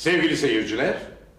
Sevgili seyirciler,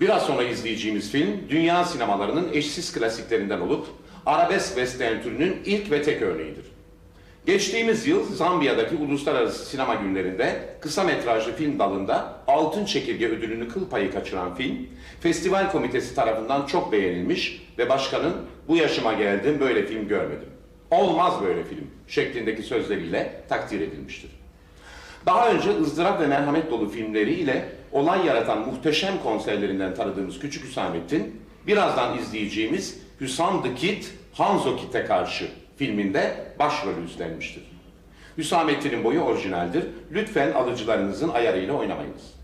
biraz sonra izleyeceğimiz film dünya sinemalarının eşsiz klasiklerinden olup arabesk western türünün ilk ve tek örneğidir. Geçtiğimiz yıl Zambiya'daki uluslararası sinema günlerinde kısa metrajlı film dalında Altın Çekirge ödülünü kıl payı kaçıran film, festival komitesi tarafından çok beğenilmiş ve başkanın bu yaşıma geldim böyle film görmedim. Olmaz böyle film şeklindeki sözleriyle takdir edilmiştir. Daha önce ızdırap ve merhamet dolu filmleriyle olay yaratan muhteşem konserlerinden tanıdığımız Küçük Hüsamettin, birazdan izleyeceğimiz Hüsam the Kid, Hanzo Kit'e karşı filminde başrolü üstlenmiştir. Hüsamettin'in boyu orijinaldir. Lütfen alıcılarınızın ayarıyla oynamayınız.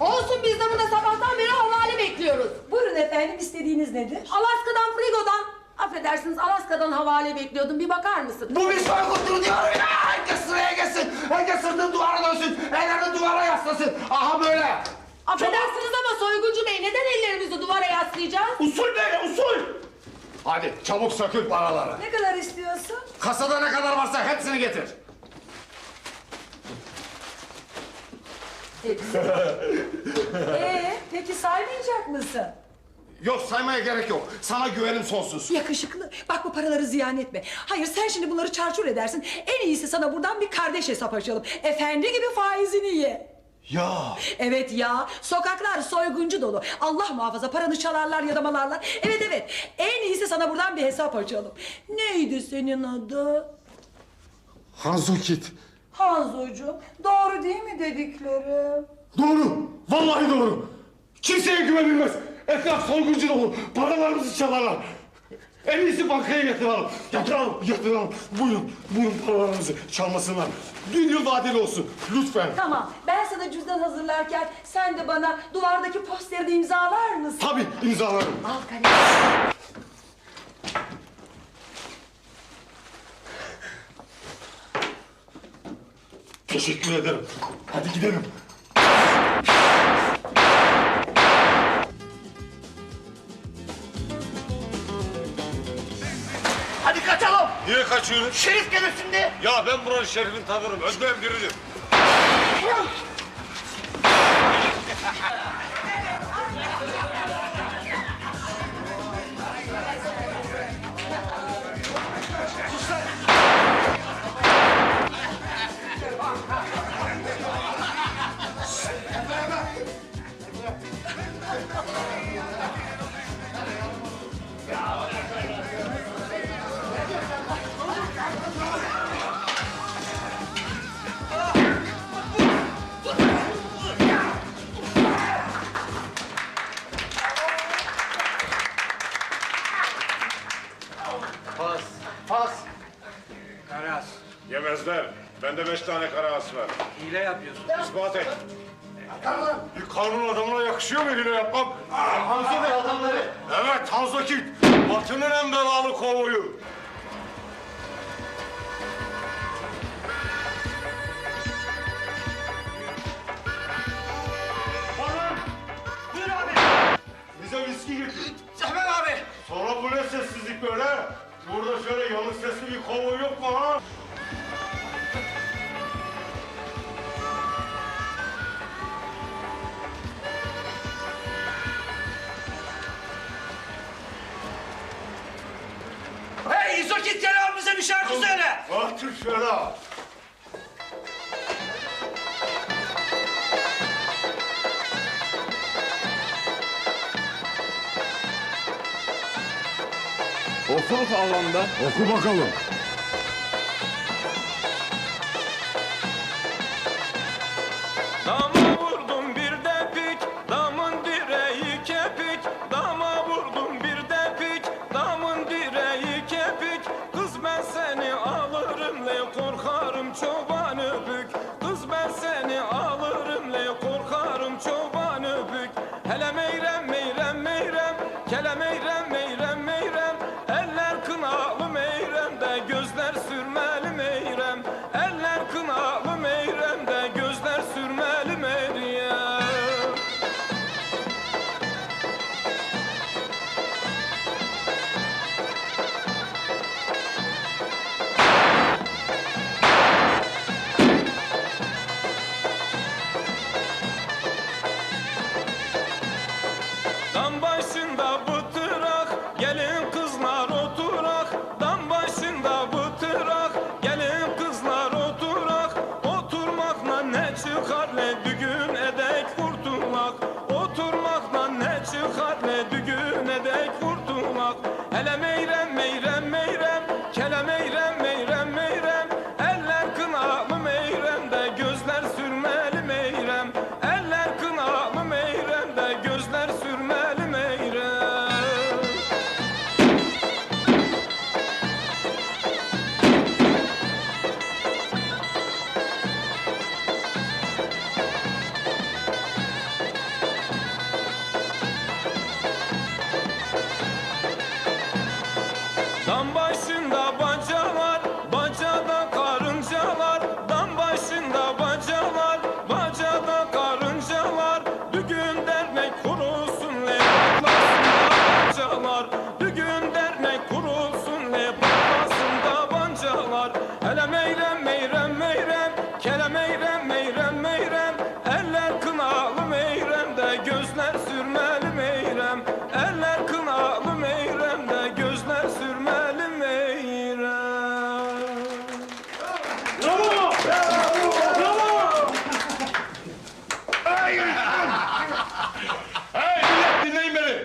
Olsun biz de burada sabahtan beri havale bekliyoruz. Buyurun efendim istediğiniz nedir? Alaska'dan Frigo'dan. Affedersiniz Alaska'dan havale bekliyordum. Bir bakar mısın? Bu bir soygundur diyorum ya. Herkes sıraya geçsin. Herkes sırtını duvara dönsün. Ellerini duvara yaslasın. Aha böyle. Affedersiniz ama soyguncu bey neden ellerimizi duvara yaslayacağız? Usul böyle usul. Hadi çabuk sökül paraları. Ne kadar istiyorsun? Kasada ne kadar varsa hepsini getir. Ee, peki saymayacak mısın? Yok saymaya gerek yok. Sana güvenim sonsuz. Yakışıklı. Bak bu paraları ziyan etme. Hayır sen şimdi bunları çarçur edersin. En iyisi sana buradan bir kardeş hesap açalım. Efendi gibi faizini ye. Ya. Evet ya, sokaklar soyguncu dolu. Allah muhafaza paranı çalarlar, yaramalarlar. Evet evet, en iyisi sana buradan bir hesap açalım. Neydi senin adı? Hanzukit. Hanzocuğum, doğru değil mi dedikleri? Doğru. Vallahi doğru. Kimseye güvenilmez. Etraf soyguncu dolu. Paralarımızı çalarlar. En iyisi bankaya yatıralım. Yatıralım, yatıralım. Buyurun, buyurun paralarımızı çalmasınlar. Bin yıl vadeli olsun. Lütfen. Tamam, ben sana cüzdan hazırlarken sen de bana duvardaki posteri de imzalar mısın? Tabii imzalarım. Al kalem. Teşekkür ederim. Hadi gidelim. Hadi kaçalım. Niye kaçıyorsun? Şerif gelir şimdi. Ya ben buranın şerifini tanırım. Özlem biridir. Karas. Yemezler. Bende beş tane kara as var. Hile yapıyorsun. İspat et. Bir kanun adamına yakışıyor mu hile yapmak? Hanzo Bey adamları. Evet Hanzo Kit. Batı'nın en belalı kovuyu. viski getir. Hemen abi. Sonra bu ne sessizlik böyle? Burada şöyle yanık sesli bir kovboy yok mu ha? Hey İzokit gel abi bize bir şarkı söyle. Ah Türk şöyle. Anlamda Oku bakalım. Hele meyrem meyrem meyrem, kele meyrem meyrem meyrem. Eller kınalı meyremde gözler sürmeli meyrem. Eller kınalı meyremde gözler sürmeli meyrem. Hey millet dinleyin beni.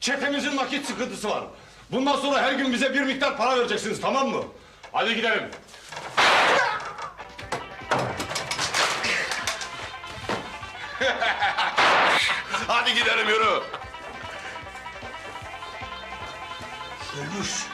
Çetemizin nakit sıkıntısı var. Bundan sonra her gün bize bir miktar para vereceksiniz tamam mı? Hadi gidelim. Hadi gidelim yürü. Ölmüş.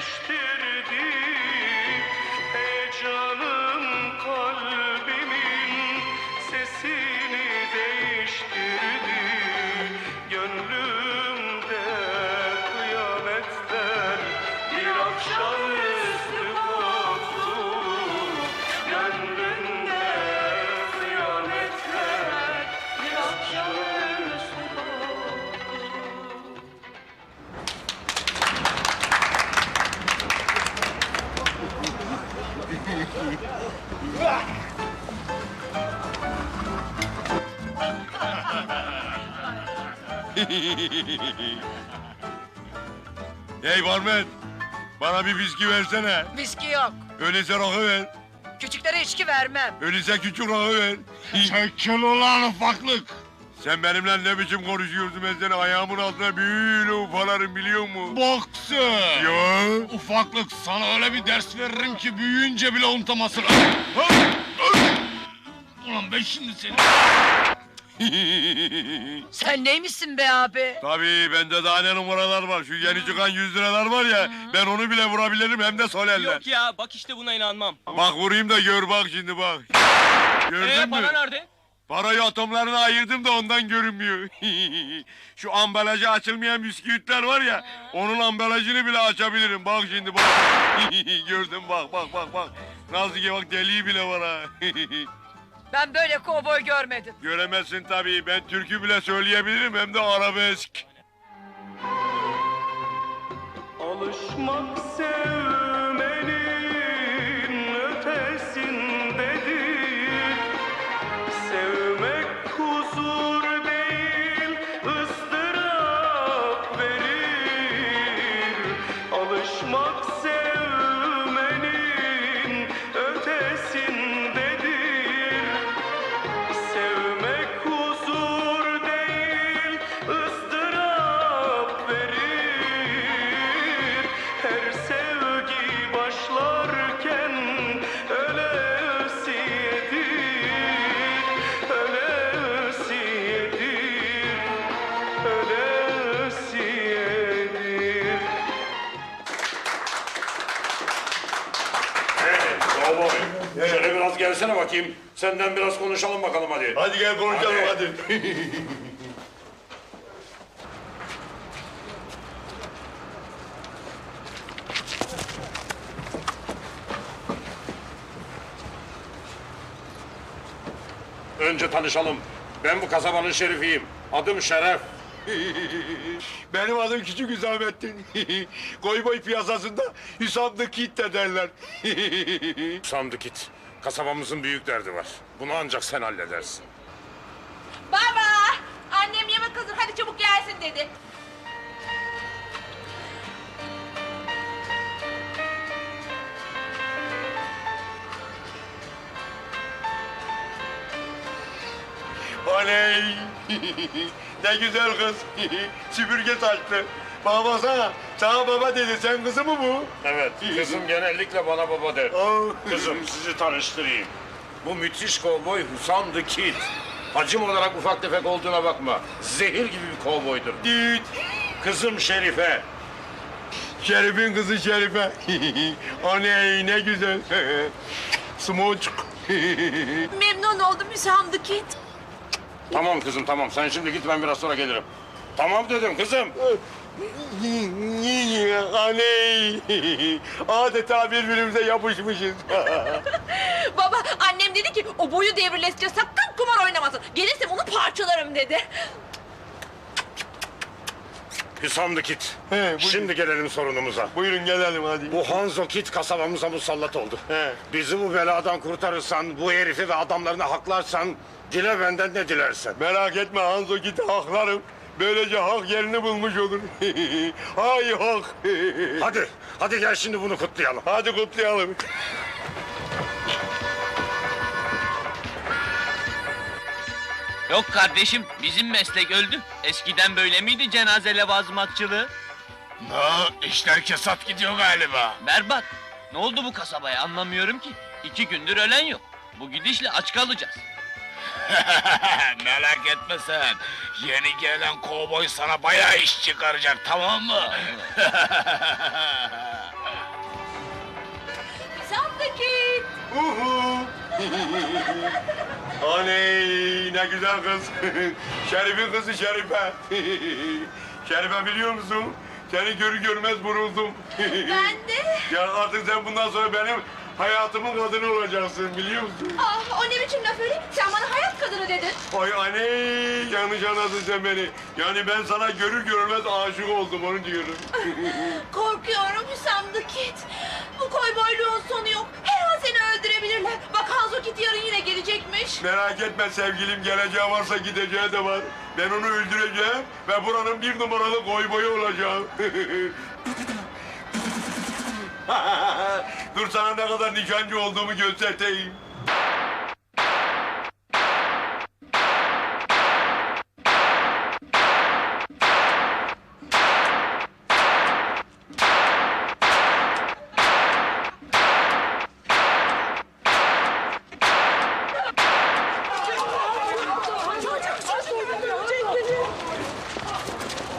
Christi Hey barmen, bana bir viski versene. Viski yok. Öyleyse rakı ver. Küçüklere içki vermem. Öyleyse küçük rakı ver. Çekil ulan ufaklık. Sen benimle ne biçim konuşuyorsun ben seni ayağımın altına böyle ufalarım biliyor musun? Boksör. Ya. Ufaklık sana öyle bir ders veririm ki büyüyünce bile unutamazsın. Ulan ben şimdi seni... Sen neymişsin be abi? Tabii bende daha ne numaralar var. Şu yeni çıkan 100 liralar var ya. Ben onu bile vurabilirim hem de sol elle. Yok ya bak işte buna inanmam. Bak vurayım da gör bak şimdi bak. Gördün Ee mü? para nerede? Parayı atomlarına ayırdım da ondan görünmüyor. Şu ambalajı açılmayan bisküvitler var ya, onun ambalajını bile açabilirim. Bak şimdi bak. Gördün bak bak bak bak. Nazike bak deliği bile var ha. Ben böyle kovboy görmedim. Göremezsin tabii. Ben türkü bile söyleyebilirim hem de arabesk. Alışmak sevmenin gelsene bakayım. Senden biraz konuşalım bakalım hadi. Hadi gel konuşalım Hadi. Önce tanışalım. Ben bu kasabanın şerifiyim. Adım Şeref. Benim adım Küçük Hüsamettin. Koyboy piyasasında Hüsam the Kid de derler. Sandıkit. Kasabamızın büyük derdi var. Bunu ancak sen halledersin. Baba! Annem yemek hazır hadi çabuk gelsin dedi. Oley! ne güzel kız. Süpürge saçlı. Bana baksana. Sana baba dedi. Sen kızı mı bu? Evet, kızım genellikle bana baba der. Aa. Kızım sizi tanıştırayım. Bu müthiş kovboy Husam the Kid. Hacim olarak ufak tefek olduğuna bakma. Zehir gibi bir kovboydur. Düt. Kızım Şerife. Şerif'in kızı Şerife. Oley ne güzel. Smoçuk. Memnun oldum Hüsam Dikit. Tamam kızım tamam. Sen şimdi git ben biraz sonra gelirim. Tamam dedim kızım. Oley. Adeta birbirimize yapışmışız. Baba annem dedi ki o boyu devrilesince sakın kumar oynamasın. Gelirsem onu parçalarım dedi. Hüsam the Kid. He, buyurun. Şimdi gelelim sorunumuza. Buyurun gelelim hadi. Bu Hanzo Kid kasabamıza musallat oldu. He. Bizi bu beladan kurtarırsan, bu herifi ve adamlarını haklarsan, dile benden ne dilersen. Merak etme Hanzo git haklarım. Böylece hak yerini bulmuş olur. Hay hak. Hadi, hadi gel şimdi bunu kutlayalım. Hadi kutlayalım. Yok kardeşim bizim meslek öldü. Eskiden böyle miydi cenaze levazımatçılığı? Ha, işler kesat gidiyor galiba. Berbat. Ne oldu bu kasabaya anlamıyorum ki. İki gündür ölen yok. Bu gidişle aç kalacağız. Merak etme sen. Yeni gelen kovboy sana bayağı iş çıkaracak tamam mı? Dikit. Uhu. Oley ne güzel kız. Şerif'in kızı Şerife. Şerife biliyor musun? Seni görür görmez vuruldum. Ben de. ya artık sen bundan sonra benim hayatımın kadını olacaksın biliyor musun? Ah o ne biçim laf öyle? Sen bana hayat kadını dedin. Ay anne yanlış anladın sen beni. Yani ben sana görür görmez aşık oldum onu diyorum. Korkuyorum Hüsam Dikit. Bu koyboyluğun sonu yok. Her an seni öldürecek. neymiş? Merak etme sevgilim geleceği varsa gideceği de var. Ben onu öldüreceğim ve buranın bir numaralı koy boyu olacağım. Dur sana ne kadar nişancı olduğumu göstereyim.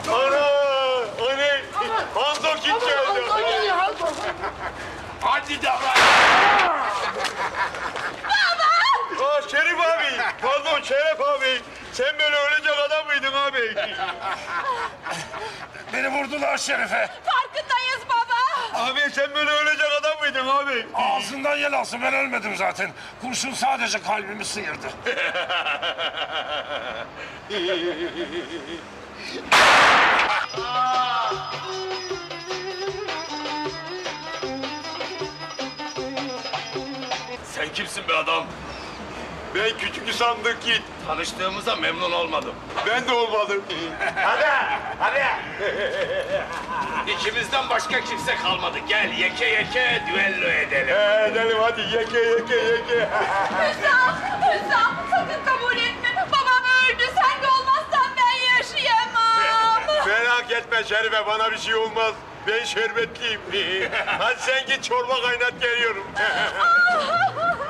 Ana! O ne? Hanzo kim geldi? Hadi davran. Baba! Aa, Şerif abi. Pardon Şeref abi. Sen böyle ölecek adam mıydın abi? Beni vurdular Şerife. Farkındayız baba. Abi sen böyle ölecek adam mıydın abi? Ağzından yel alsın ben ölmedim zaten. Kurşun sadece kalbimi sıyırdı. Sen kimsin be adam? Ben küçük sandık git. Tanıştığımıza memnun olmadım. Ben de olmadım. Hadi, hadi. İkimizden başka kimse kalmadı. Gel yeke yeke düello edelim. Ee, edelim hadi yeke yeke yeke. Hüsam, Hüsam sakın kabul etme. Babam öldü. Sen de olmazsan ben yaşayamam. Merak etme Şerife bana bir şey olmaz. Ben şerbetliyim. Hadi sen git çorba kaynat geliyorum.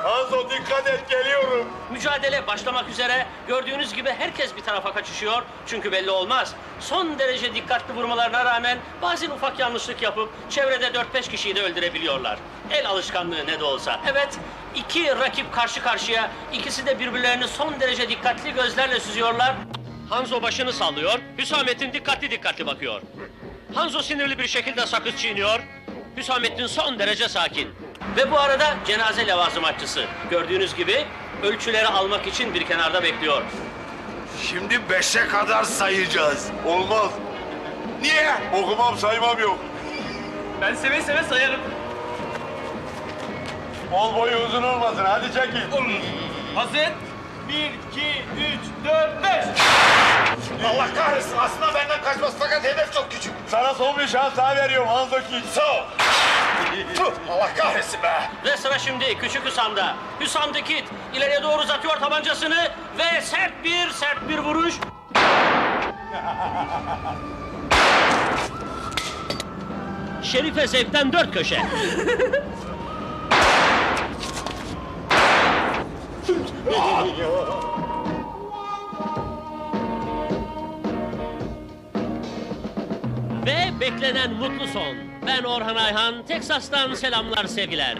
Hanzo dikkat et geliyorum. Mücadele başlamak üzere. Gördüğünüz gibi herkes bir tarafa kaçışıyor. Çünkü belli olmaz. Son derece dikkatli vurmalarına rağmen bazen ufak yanlışlık yapıp çevrede 4-5 kişiyi de öldürebiliyorlar. El alışkanlığı ne de olsa. Evet, iki rakip karşı karşıya. İkisi de birbirlerini son derece dikkatli gözlerle süzüyorlar. Hanzo başını sallıyor. Hüsamettin dikkatli dikkatli bakıyor. Hanzo sinirli bir şekilde sakız çiğniyor. Hüsamettin son derece sakin. Ve bu arada cenaze levazımatçısı. Gördüğünüz gibi ölçüleri almak için bir kenarda bekliyor. Şimdi beşe kadar sayacağız. Olmaz. Niye? Okumam saymam yok. Ben seve seve sayarım. Ol boyu uzun olmasın hadi çekil. Hazır. Bir, iki, üç, dört, beş. Allah kahretsin. Aslında benden kaçmaz fakat hedef çok küçük. Sana son bir şans daha veriyorum Hanzo Kid. Sağ ol. Tuh, Allah kahretsin be. Ve sıra şimdi küçük Hüsam'da. Hüsam Dikit ileriye doğru uzatıyor tabancasını ve sert bir sert bir vuruş. Şerife zevkten dört köşe. Ve beklenen mutlu son. Ben Orhan Ayhan, Teksas'tan selamlar sevgiler.